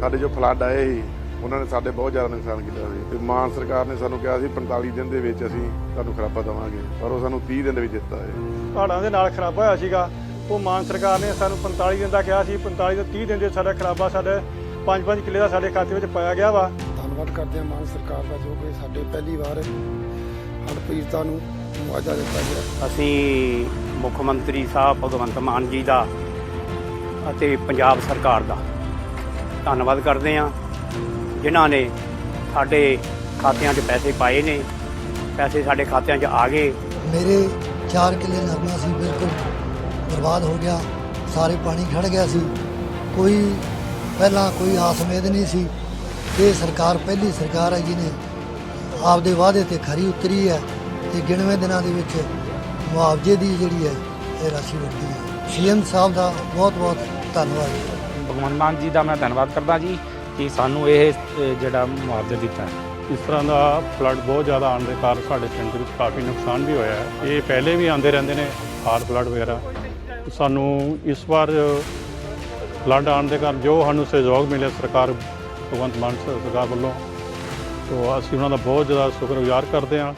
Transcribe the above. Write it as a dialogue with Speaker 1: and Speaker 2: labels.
Speaker 1: ਸਾਡੇ ਜੋ ਫਲੱਡ ਆਏ ਸੀ ਉਹਨਾਂ ਨੇ ਸਾਡੇ ਬਹੁਤ ਜ਼ਿਆਦਾ ਨੁਕਸਾਨ ਕੀਤਾ ਸੀ। ਤੇ ਮਾਨ ਸਰਕਾਰ ਨੇ ਸਾਨੂੰ ਕਿਹਾ ਸੀ 45 ਦਿਨ ਦੇ ਵਿੱਚ ਅਸੀਂ ਤੁਹਾਨੂੰ ਖਰਾਬਾ ਦੇਵਾਂਗੇ ਪਰ ਉਹ ਸਾਨੂੰ 30 ਦਿਨ ਦੇ ਵਿੱਚ ਦਿੱਤਾ ਹੈ।
Speaker 2: ਪਹਾੜਾਂ ਦੇ ਨਾਲ ਖਰਾਬਾ ਹੋਇਆ ਸੀਗਾ। ਉਹ ਮਾਨ ਸਰਕਾਰ ਨੇ ਸਾਨੂੰ 45 ਦਿਨ ਦਾ ਕਿਹਾ ਸੀ 45 ਤੋਂ 30 ਦਿਨ ਦੇ ਸਾਡਾ ਖਰਾਬਾ ਸਾਡੇ 5-5 ਕਿੱਲੇ ਦਾ ਸਾਡੇ ਖਾਤੇ ਵਿੱਚ ਪਾਇਆ ਗਿਆ ਵਾ।
Speaker 3: ਧੰਨਵਾਦ ਕਰਦੇ ਹਾਂ ਮਾਨ ਸਰਕਾਰ ਦਾ ਜੋ ਕਿ ਸਾਡੇ ਪਹਿਲੀ ਵਾਰ ਹੜ੍ਹ ਪੀੜਤਾਂ ਨੂੰ ਮੁਆਵਜ਼ਾ ਦਿੱਤਾ ਗਿਆ।
Speaker 4: ਅਸੀਂ ਮੁੱਖ ਮੰਤਰੀ ਸਾਹਿਬ ਭਗਵੰਤ ਮਾਨ ਜੀ ਦਾ ਅਤੇ ਪੰਜਾਬ ਸਰਕਾਰ ਦਾ ਧੰਨਵਾਦ ਕਰਦੇ ਹਾਂ ਜਿਨ੍ਹਾਂ ਨੇ ਸਾਡੇ ਖਾਤਿਆਂ 'ਚ ਪੈਸੇ ਪਾਏ ਨੇ। ਪੈਸੇ ਸਾਡੇ ਖਾਤਿਆਂ 'ਚ ਆ ਗਏ।
Speaker 5: ਮੇਰੇ 4 ਕਿੱਲੇ ਨਰਮਾ ਸੀ, ਬਿਲਕੁਲ ਬਰਬਾਦ ਹੋ ਗਿਆ। ਸਾਰੇ ਪਾਣੀ ਖੜ ਗਿਆ ਸੀ। ਕੋਈ ਪਹਿਲਾਂ ਕੋਈ ਆਸ ਉਮੀਦ ਨਹੀਂ ਸੀ। ਇਹ ਸਰਕਾਰ, ਪਹਿਲੀ ਸਰਕਾਰ ਹੈ ਜਿਹਨੇ ਆਪਦੇ ਵਾਅਦੇ ਤੇ ਖਰੀ ਉਤਰੀ ਹੈ ਤੇ ਗਿਣਵੇਂ ਦਿਨਾਂ ਦੇ ਵਿੱਚ ਮੁਆਵਜ਼ੇ ਦੀ ਜਿਹੜੀ ਹੈ, ਇਹ ਰਾਸ਼ੀ ਵੱਧੀ ਹੈ। ਸੀਐਮ ਸਾਹਿਬ ਦਾ ਬਹੁਤ ਬਹੁਤ ਧੰਨਵਾਦ।
Speaker 6: ਭਗਵੰਤ ਮਾਨ ਜੀ ਦਾ ਮੈਂ ਧੰਨਵਾਦ ਕਰਦਾ ਜੀ ਕਿ ਸਾਨੂੰ ਇਹ ਜਿਹੜਾ ਮੁਆਵਜ਼ਾ ਦਿੱਤਾ ਹੈ।
Speaker 2: ਇਸ ਤਰ੍ਹਾਂ ਦਾ ਫਲੱਡ ਬਹੁਤ ਜ਼ਿਆਦਾ ਆਉਣ ਦੇ ਕਾਰਨ ਸਾਡੇ ਪਿੰਡ ਵਿੱਚ ਕਾਫੀ ਨੁਕਸਾਨ ਵੀ ਹੋਇਆ ਹੈ। ਇਹ ਪਹਿਲੇ ਵੀ ਆਉਂਦੇ ਰਹਿੰਦੇ ਨੇ, ਹਾਰ ਫਲੱਡ ਵਗੈਰਾ। ਸਾਨੂੰ ਇਸ ਵਾਰ ਫਲੱਡ ਆਉਣ ਦੇ ਕਾਰਨ ਜੋ ਸਾਨੂੰ ਸਹਿਯੋਗ ਮਿਲਿਆ ਸਰਕਾਰ, ਭਗਵੰਤ ਮਾਨ ਸਰਕਾਰ ਵੱਲੋਂ, ਤੋਂ ਅਸੀਂ ਉਹਨਾਂ ਦਾ ਬਹੁਤ ਜ਼ਿਆਦਾ ਸ਼ੁਕਰਗੁਜ਼ਾਰ ਕਰਦੇ ਹਾਂ।